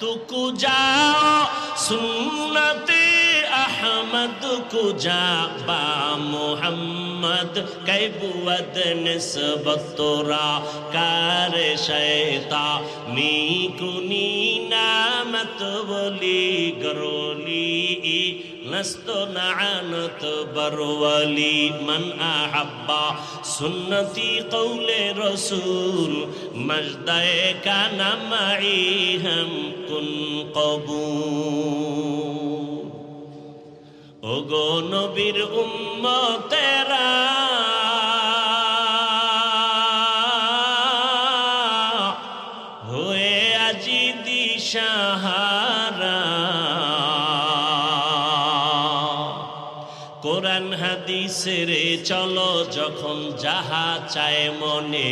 तुकु जाओ सुन्नते अहमद को जा बा मोहम्मद कैबुवद निस्बत तोरा कार शैता मी कुनी नामत बोली गरोली لست نعنت برولي من أحب سنتي قول رسول مجدي كان معي هم كن قبول ওগো নবীর উম্মতেরা কোরআন হাদিসের চলো যখন যাহা চায় মনে।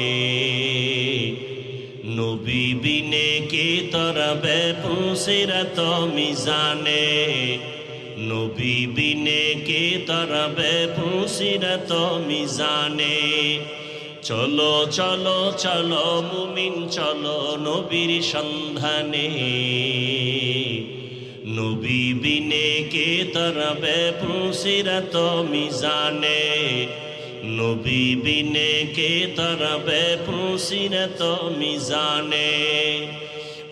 নবী বিনে কে তরবে পুসিরত মিজানে। নবী বিনে কে তরবে পুসিরত মিজানে। চলো চলো চলো, মুমিন, চলো নবীর সন্ধানে। নবী বিনে কে তরবে পুসিরত মিজানে? নবী বিনে কে তরবে পুসিরত মিজানে?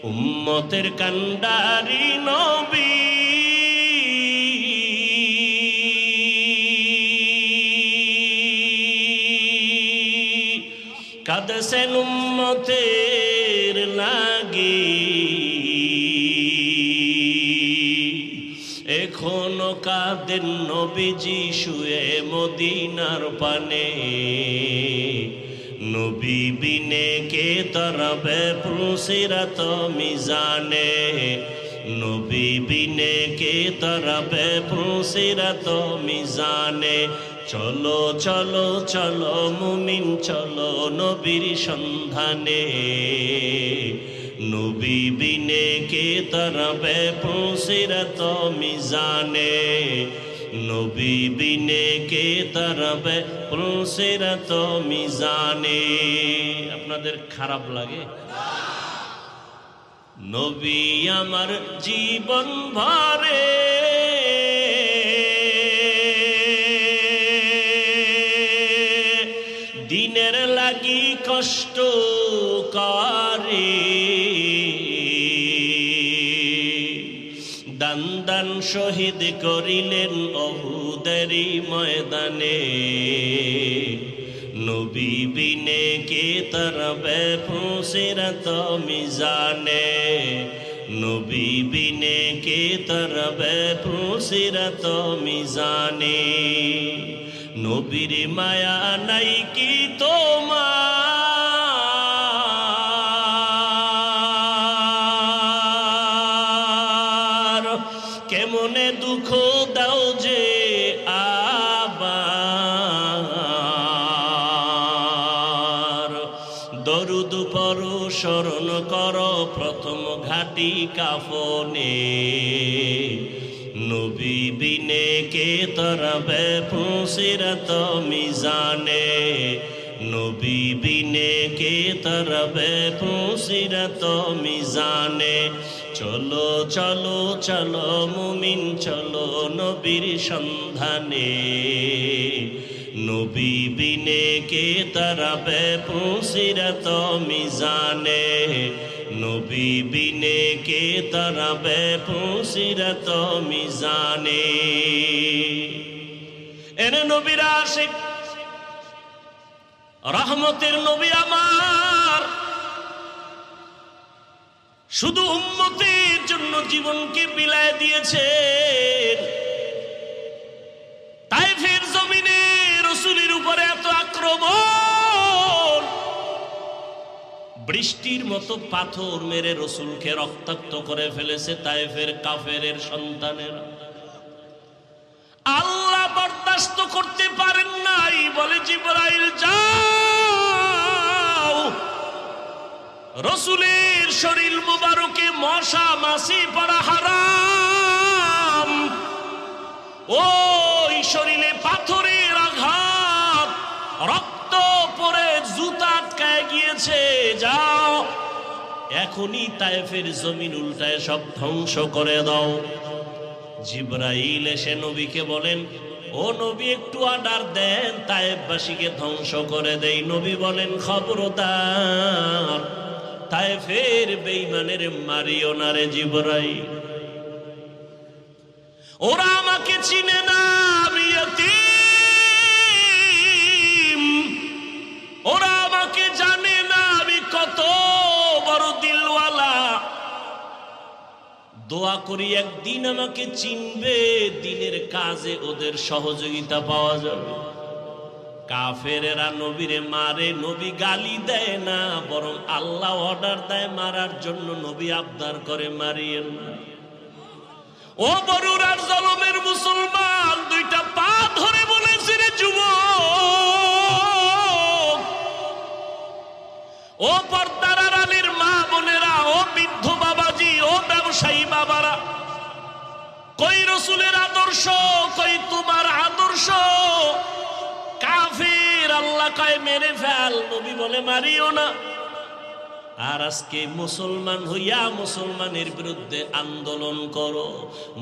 উম্মতের কান্ডারি নবী। কাদসেন উম্মতের লাগি কাদের নবীজি শুয়ে মদিনার পানে। নবী বিনে কে তরবে পুসিরত মিজানে। নবী বিনে কে তরবে পুসিরত মিজানে। চলো চলো চলো মুমিন, চলো নবীর সন্ধানে। নবী বিনে কে তরবে পুসিরত মিজানে। নবী বিনে কে তরবে পুসিরত মিজানে। আপনাদের খারাপ লাগে? নবী আমার জীবন ভরে। দিনের লাগি কষ্ট করে। শহীদ করিলেন অহুদেরি ময়দানে। নবী বিনে কে তরবে ফুসিরত মিজানে? নবী বিনে কে তরবে ফুসিরত মিজানে? নবীর মায়া নাই কি তোমার কেমনে দুঃখ দাও যে আবার? দরুদ পর স্মরণ কর, প্রথম ঘাটি কাফনে। নবী বিনে কে তরবে পুসিরত মিজানে নবী বিনে কে তরবে পুসিরত মিজানে চলো চলো চলো, মুমিন, চলো নবীর সন্ধানে। নবী বিনে কে তরবে পুসিরত মিজানে। নবী বিনে কে তরবে পুসিরত মিজানে। এনে নবীর আশিক, রহমতের নবী আমার। শুধু উম্মতের জন্য জীবনকে বিলায় দিয়েছেন। তাই ফের জমিনে রসুলের উপরে এত আক্রমণ। বৃষ্টির মতো পাথর মেরে রসুলকে রক্তাক্ত করে ফেলেছে তাই ফের কাফের সন্তানেরা। আল্লাহ রসুলের শরীর মুবারকে মশা মাসি পড়া হারাম। ওই শরীরে পাথরের আঘাত, রক্ত পরে জুতা আটকায় গিয়েছে, যাও। এখনই তায়েফের জমিন উল্টায় সব ধ্বংস করে দাও। জিব্রাইল এসে নবীকে বলেন, ও নবী, একটু অর্ডার দেন তায়েববাসীকে ধ্বংস করে দেই। নবী বলেন, খবরদার। তায়েফের বেইমানের মারিও না রে জিব্রাইল। ওরা আমাকে চিনে না, আমি। ওরা আমাকে জানে না, আমি কত বড় দিলওয়ালা। দোয়া করি একদিন আমাকে চিনবে, দিনের কাজে ওদের সহযোগিতা পাওয়া যাবে। কাফেরেরা নবীরে মারে, নবী গালি দেয় না, বরং আল্লাহ অর্ডার দেয় মারার জন্য নবী আবদার করে মারিয়েন। না ও বরুরার জলমের মুসলমান, দুইটা পা ধরে বলেছে রে যুবক। ও পর্দার আলীর মা বোনেরা, ও বৃদ্ধ বাবাজি, ও ব্যবসায়ী বাবারা, কই রসুলের আদর্শ, কই তোমার আদর্শ? আল্লাহ কয় মেরে ফেল, নবী বলে মারিও না। আর আজকে মুসলমান হইয়া মুসলমানের বিরুদ্ধে আন্দোলন করো,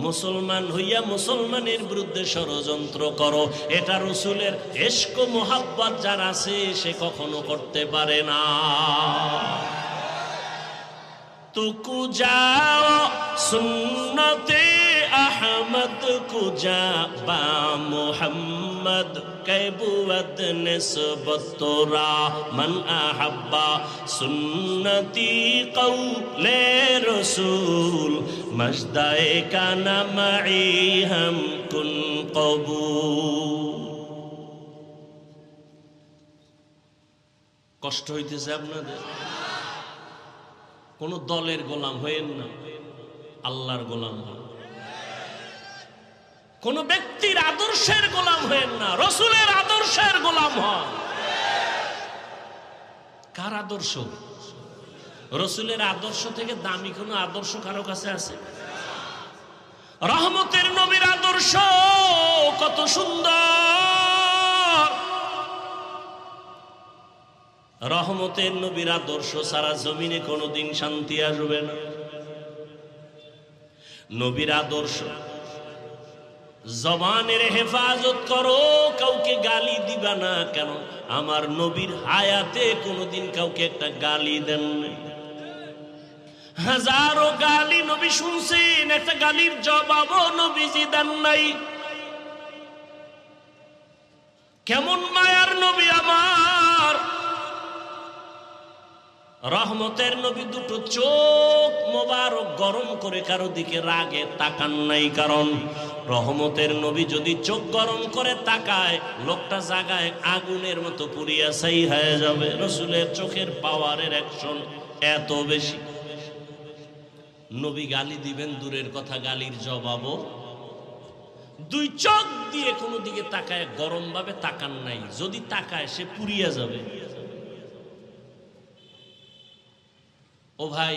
মুসলমান হইয়া মুসলমানের বিরুদ্ধে ষড়যন্ত্র করো। এটা রসুলের এস্ক মোহাব্বত যার আছে, সে কখনো করতে পারে না। তুকু যাও, সুন্নতে রহমত কুজাবা মোহাম্মদ কেবুয় নেব তোরা মন আহব্বা সুন্নতি কৌ লে রসুল মজদায় কানি হম কুন কবু কষ্ট হইতেছে আপনাদের? কোন দলের গোলাম হইেন না। আল্লাহর গোলাম হন। কোন ব্যক্তির আদর্শের গোলাম হয়েন না, রসুলের আদর্শের গোলাম হন। কার আদর্শ? রসুলের আদর্শ থেকে দামি কোন আদর্শ কারও কাছে আছে? রহমতের নবীর আদর্শ কত সুন্দর। রহমতের নবীর আদর্শ সারা জমিনে কোনোদিন শান্তি আসবে না। নবীর আদর্শ জবানের হেফাজত করো, কাউকে গালি দিবা না কেন? আমার নবীর হায়াতে কোনোদিন কাউকে একটা গালি দেন। হাজারো গালি নবী শুনছেন, একটা গালির জবাবও নবীজি দেন নাই। কেমন মায়ার নবী আমার? রহমতের নবী দুটো চোখ মোবারক গরম করে কারও দিকে রাগে তাকান নাই, কারণ রহমতের নবী যদি চোখ গরম করে তাকায়, লোকটা জাগায় আগুনের মতো পুড়িয়া সাই হয়ে যাবে। রসুলের চোখের পাওয়ারের অ্যাকশন এত বেশি। নবী গালি দিবেন, দূরের কথা গালির জবাবও। দুই চোখ দিয়ে কোনো দিকে তাকায় গরম ভাবে তাকান নাই। যদি তাকায়, সে পুড়িয়া যাবে। ও ভাই,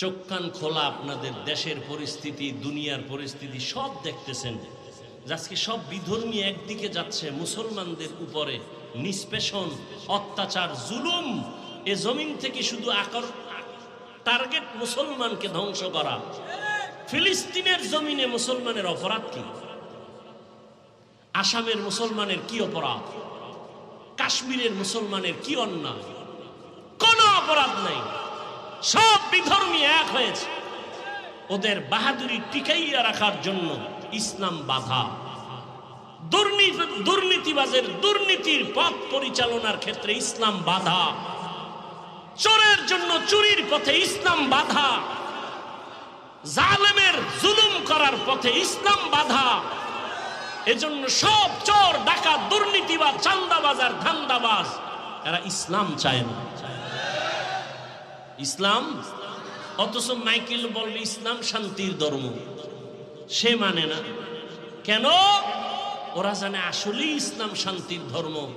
চোখ কান খোলা আপনাদের দেশের পরিস্থিতি, দুনিয়ার পরিস্থিতি সব দেখতেছেন। আজকে সব বিধর্মী একদিকে যাচ্ছে, মুসলমানদের উপরে নিষ্পেষণ, অত্যাচার, জুলুম। এ জমিন থেকে শুধু আকর টার্গেট মুসলমানকে ধ্বংস করা। ফিলিস্তিনের জমিনে মুসলমানের অপরাধ কি? আসামের মুসলমানের কি অপরাধ? কাশ্মীরের মুসলমানের কি অন্যায়? কোনো অপরাধ নাই। সব বিধর্মী এক হয়েছে। ওদের বাহাদুরি টিকাইয়া রাখার জন্য ইসলাম বাধা। দুর্নীতি দুর্নীতিবাজের দুর্নীতির পথ পরিচালনার ক্ষেত্রে ইসলাম বাধা। চোরের জন্য চুরির পথে ইসলাম বাধা। জালেমের জুলুম করার পথে ইসলাম বাধা। এজন্য সব চোর ডাকা দুর্নীতিবাজ চান্দাবাজার ধান্দাবাজ, এরা ইসলাম চায় না। ইসলাম? অথচ মাইকেল বলবে ইসলাম শান্তির ধর্ম। সে মানে না। কেন? ওরা জানে আসলেই ইসলাম শান্তির ধর্ম।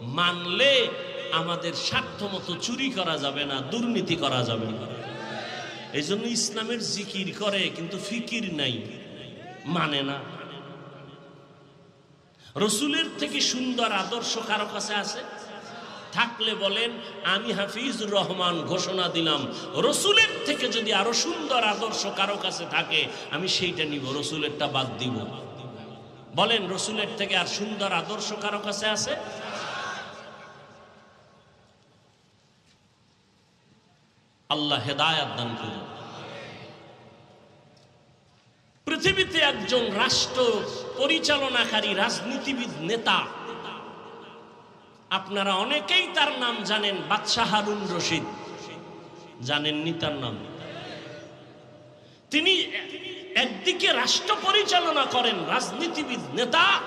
মানলে আমাদের স্বার্থ মতো চুরি করা যাবে না, দুর্নীতি করা যাবে না। এই জন্য ইসলামের জিকির করে, কিন্তু ফিকির নাই। মানে না। রসুলের থেকে সুন্দর আদর্শ কারও কাছে আছে? থাকলে বলেন, আমি হাফিজুর রহমান ঘোষণা দিলাম, রসুলের থেকে যদি আরও সুন্দর আদর্শ কারও কাছে থাকে, আমি সেইটা নিব, রসুলেরটা বাদ দিব। বলেন, রসুলের থেকে আর সুন্দর আদর্শ কারও কাছে আছে? আল্লাহ হেদায়াত দান করুন। পৃথিবীতে একজন রাষ্ট্র পরিচালনাকারী রাজনীতিবিদ নেতা আপনারা অনেকেই তার নাম জানেন, বাদশাহ হারুন রশিদ। জানেননি তার নাম। তিনি একদিকে রাষ্ট্র পরিচালনা করেন, রাজনীতিবিদ নেতা,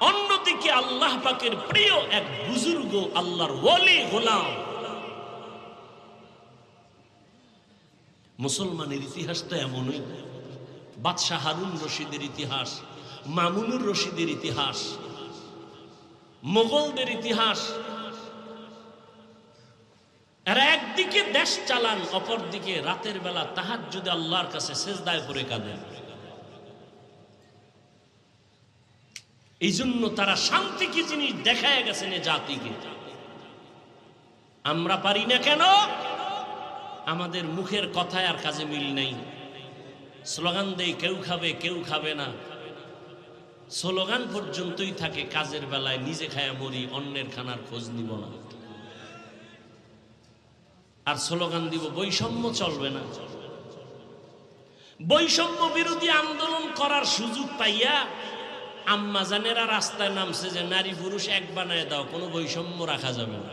অন্যদিকে আল্লাহ পাকের প্রিয় এক বুজুর্গ, আল্লাহর ওলি গোলাম। মুসলমানের ইতিহাস তো এমনই। বাদশাহ হারুন রশিদের ইতিহাস, মামুনুর রশিদের ইতিহাস মোগলদের ইতিহাস। এরা একদিকে দেশ চালান, অপরদিকে রাতের বেলা তাহার যদি আল্লাহর কাছে শেষদায় পরে কাঁদেন এই জন্য তারা শান্তি কি জিনিস দেখায় গেছেন এ জাতিকে? আমরা পারি না কেন? আমাদের মুখের কথায় আর কাজে মিল নেই। স্লোগান দেই কেউ খাবে কেউ খাবে না। স্লোগান পর্যন্তই থাকে, কাজের বেলায় নিজে খায়া মরি, অন্যের খানার খোঁজ নিব না। আর স্লোগান দিব, বৈষম্য চলবে না। বৈষম্য বিরোধী আন্দোলন করার সুযোগ পাইয়া আম্মা জানেরা রাস্তায় নামছে যে নারী পুরুষ এক বানায় দাও, কোনো বৈষম্য রাখা যাবে না।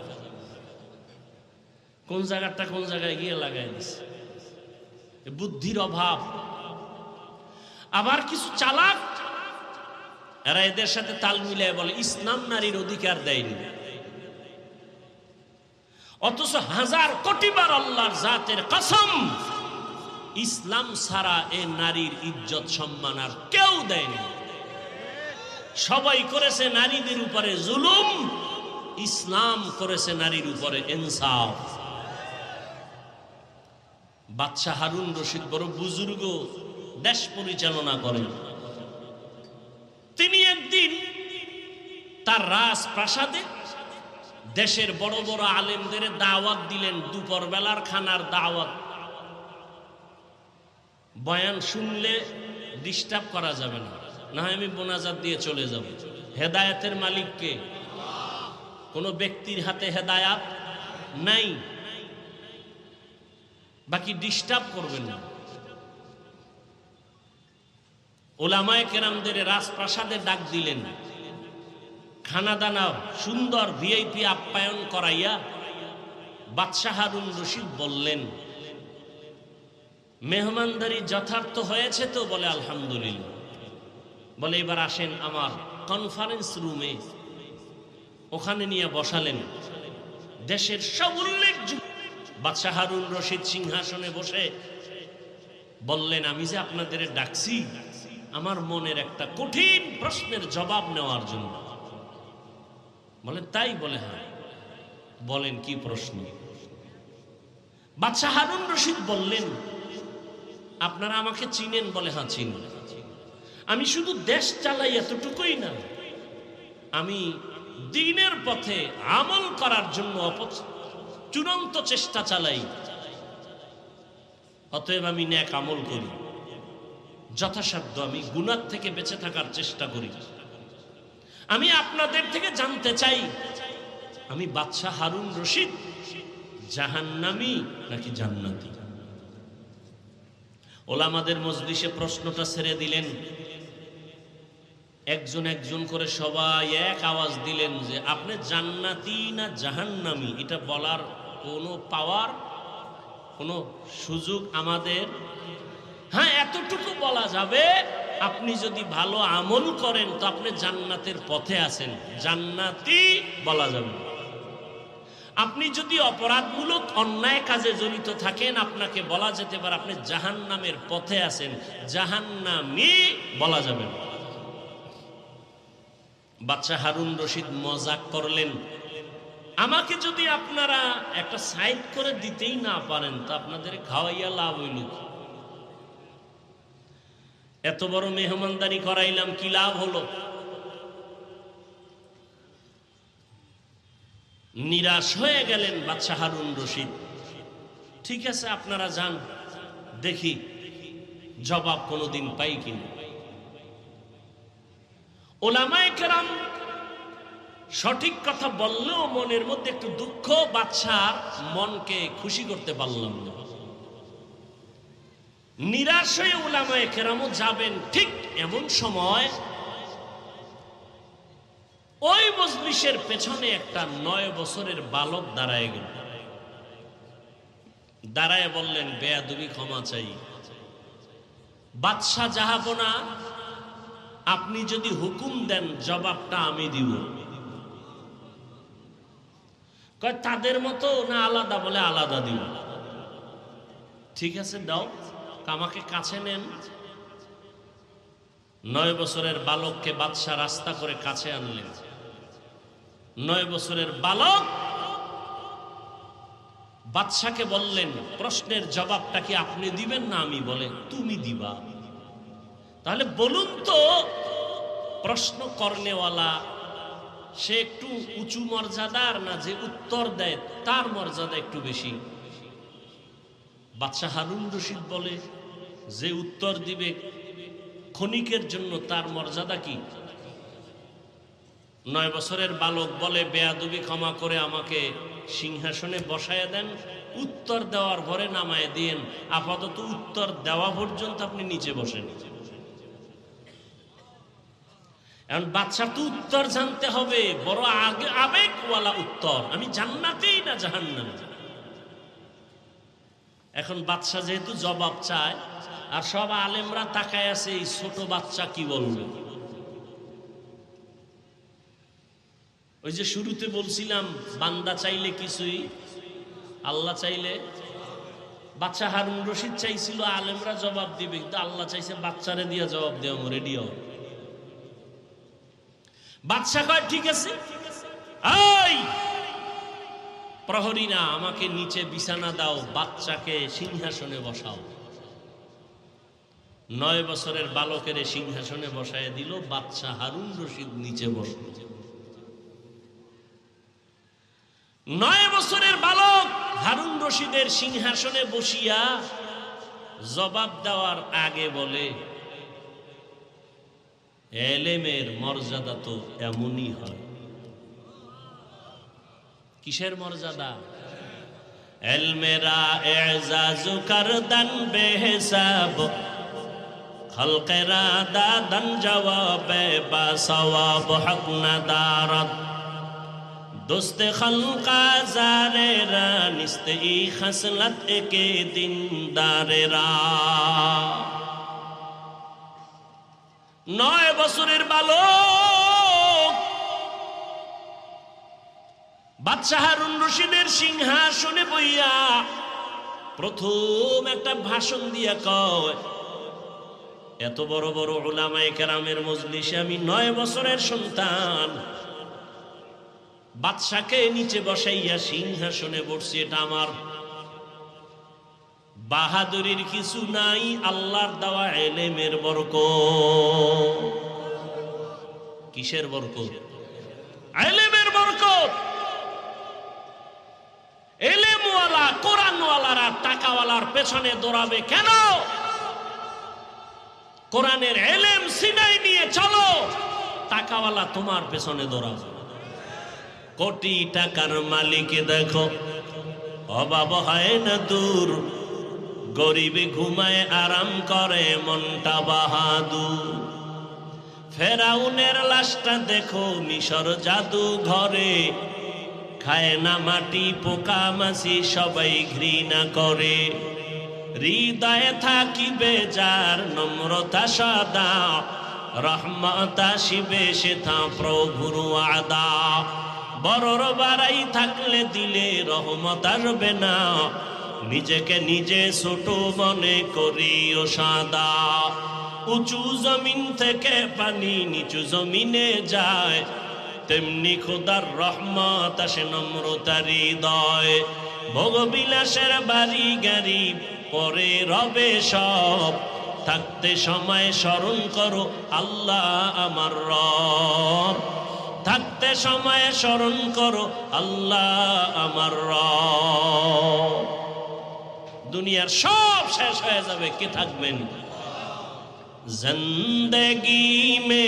কোন জায়গাটা কোন জায়গায় গিয়ে লাগাই দিছে? বুদ্ধির অভাব। আবার কিছু চালাক এরা এদের সাথে তাল মিলিয়ে বলে, ইসলাম নারীর অধিকার দেয়নি। অথচ হাজার কোটিবার আল্লাহর জাতের কসম, ইসলাম ছাড়া এ নারীর ইজ্জত সম্মান আর কেউ দেয়নি। সবাই করেছে নারীদের উপরে জুলুম, ইসলাম করেছে নারীর উপরে ইনসাফ। বাদশাহ হারুন রশিদ বড় বুজুর্গ, দেশ পরিচালনা করেন। তিনি একদিন তার রাজপ্রাসাদে দেশের বড় বড় আলেমদের দাওয়াত দিলেন দুপুর বেলার খানার দাওয়াত। বয়ান শুনলে ডিস্টার্ব করা যাবে না। না হয় আমি বোনাজাত দিয়ে চলে যাব। হেদায়েতের মালিককে কোনো ব্যক্তির হাতে হেদায়াত নাই। বাকি ডিস্টার্ব করবেন না। ওলামায় কেরামদের রাজপ্রাসাদে ডাক দিলেন খানা দানা সুন্দর ভিআইপি আপ্যায়ন করাইয়া বাদশাহ হারুন রশিদ বললেন, মেহমানদারি যথার্থ হয়েছে তো? বলে, আলহামদুলিল্লাহ। বলে, এবার আসেন আমার কনফারেন্স রুমে, ওখানে নিয়ে বসালেন। দেশের সব উল্লেখযোগ্য বাদশাহ হারুন রশিদ সিংহাসনে বসে বললেন, আমি যে আপনাদের ডাকছি আমার মনের একটা কঠিন প্রশ্নের জবাব নেওয়ার জন্য। বলে, তাই বলে হ্যাঁ। বলেন, কি প্রশ্ন? বাদশাহ হারুন রশিদ বললেন, আপনারা আমাকে চিনেন বলে হ্যাঁ চিনি। আমি শুধু দেশ চালাই এতটুকুই না, আমি দিনের পথে আমল করার জন্য চূড়ান্ত চেষ্টা চালাই। অতএব আমি ন্যাক আমল করি। যথাসাধ্য আমি গুণার থেকে বেঁচে থাকার চেষ্টা করি। আমি আপনাদের থেকে জানতে চাই, আমি বাদশাহ হারুন রশিদ, জাহান্নামি নাকি জান্নাতি? ওলামাদের মজলিসে প্রশ্নটা ছেড়ে দিলেন। একজন একজন করে সবাই এক আওয়াজ দিলেন যে, আপনি জান্নাতি না জাহান্নামি? এটা বলার কোনো পাওয়ার কোনো সুযোগ আমাদের হ্যাঁ এতটুকু বলা যাবে, আপনি যদি ভালো আমল করেন, তো আপনি জান্নাতের পথে আছেন। জান্নাতি বলা যাবে আপনি যদি অপরাধমূলক অন্যায় কাজে জড়িত থাকেন, আপনাকে বলা যেতে পারে আপনি জাহান্নামের পথে আছেন। জাহান্নামি বলা যাবে বাচ্চা হারুন রশিদ মজাক করলেন, আমাকে যদি আপনারা একটা সাইড করে দিতেই না পারেন, তো আপনাদের খাওয়াইয়া লাভ হইল কি? এত বড় মেহমানদারি করাইলাম, কি লাভ হলো? নিরাশ হয়ে গেলেন বাদশাহ হারুন রশিদ। ঠিক আছে, আপনারা যান, দেখি জবাব কোনোদিন পাই কিনা। ওলামায়ে কেরাম সঠিক কথা বললেও মনের মধ্যে একটু দুঃখ বাচ্চার মনকে খুশি করতে পারলাম না। নিরাশ হয়ে ওলামায়ে কেরামও যাবেন ঠিক এমন সময় ওই মজলিসের পেছনে একটা নয় বছরের বালক দাঁড়ায় গেল। দাঁড়ায় বললেন বেয়া বেয়াদুবি ক্ষমা চাই। বাদশাহ জাহাপনা আপনি যদি হুকুম দেন, জবাবটা আমি দিব। কয়, তাদের মতো না আলাদা বলে আলাদা দিব। ঠিক আছে, দাও। আমাকে কাছে নেন। নয় বছরের বালককে বাদশাহ রাস্তা করে কাছে আনলেন। নয় বছরের বালক বাদশাকে বললেন, প্রশ্নের জবাবটা কি আপনি দিবেন না আমি? বলে, তুমি দিবা। তাহলে বলুন তো, প্রশ্ন করনেওয়ালা সে একটু উঁচু মর্যাদার না যে উত্তর দেয়, তার মর্যাদা একটু বেশি। বাচ্চা হারুন রশিদ বলে, যে উত্তর দিবে ক্ষণিকের জন্য তার মর্যাদা কি? নয় বছরের বালক বলে, বেয়াদুবি ক্ষমা করে আমাকে সিংহাসনে বসায় দেন, উত্তর দেওয়ার পরে নামায় দিয়েন। আপাতত উত্তর দেওয়া পর্যন্ত আপনি নিচে বসেন। এখন বাচ্চা তো উত্তর জানতে হবে, বড় আগে আবেগওয়ালা উত্তর। আমি জান্নাতেই না জাহান্নাম। এখন বাচ্চা যেহেতু জবাব চায়, আর সব আলেমরা তাকায় আছে এই ছোট বাচ্চা কি বলবে? ওই যে শুরুতে বলছিলাম, বান্দা চাইলে কিছুই, আল্লাহ চাইলে বাচ্চা হারুন রশিদ চাইছিল, আলেমরা জবাব দিবে, কিন্তু আল্লাহ চাইছে বাচ্চারে দিয়ে জবাব দেওয়া রেডিও বাচ্চা কয়, ঠিক আছে? এই! প্রহরী না আমাকে নিচে বিছানা দাও, বাচ্চাকে সিংহাসনে বসাও। নয় বছরের বালকের সিংহাসনে বসায় দিল বাচ্চা হারুন রশিদ নিচে বসল। নয় বছরের বালক হারুন রশিদের সিংহাসনে বসিয়া জবাব দেওয়ার আগে বলে, এলেমের মর্যাদা তো এমনই হয়। কিসের মর্যাদা? এলমেরা এজাজু কারদান বেহেসাব। খলকেরা দাদান জবাবে বা সওয়াব হক নাদারত দোস্ত নয় বছরের বালক বাদশাহ হারুন রশিদের সিংহাসনে বইয়া প্রথম একটা ভাষণ দিয়া কয়, এত বড় বড় ওলামায়ে কেরামের মজলিসে আমি নয় বছরের সন্তান। বাদশাকে নিচে বসাইয়া সিংহাসনে বসছি, এটা আমার বাহাদুরির কিছু নাই, আল্লাহর দেওয়া এলেমের বরক কিসের বরকত? এলেমের বরকত। এলেমওয়ালা কোরআনওয়ালারা টাকাওয়ালার পেছনে দৌড়াবে কেন? কোরআনের এলেম সিনাই নিয়ে চলো টাকাওয়ালা তোমার পেছনে দৌড়াবে। কোটি টাকার মালিক দেখো, অভাব হয় না দূর। গরিবে ঘুমায়, আরাম করে, মনটা বাহাদুর। ফেরাউনের লাশটা দেখো, মিশর জাদু ঘরে খায় না মাটি, পোকা মাছি, সবাই ঘৃণা করে। হৃদয়ে থাকিবে যার নম্রতা সদা, রহমতা শিবে সে থা প্রভুর আদা বড়র বাড়াই থাকলে দিলে রহমত আসবে না, নিজেকে নিজে ছোট মনে করি ও সাদা। উঁচু জমিন থেকে পানি নিচু জমিনে যায় তেমনি খোদার রহমত আসে নম্রতার হৃদয় ভোগবিলাসের বাড়ি গাড়ি পরে রবে সব। থাকতে সময় স্মরণ করো আল্লাহ আমার রব। থাকতে সময়ে স্মরণ করো আল্লাহ আমার দুনিয়ার সব শেষ হয়ে যাবে, কে থাকবেন? জিন্দগি মে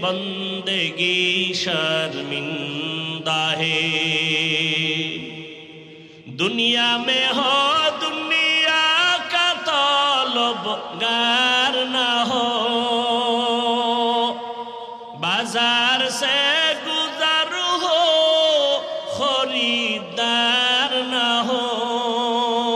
بندگی شرمندہ ہے دنیا میں ہو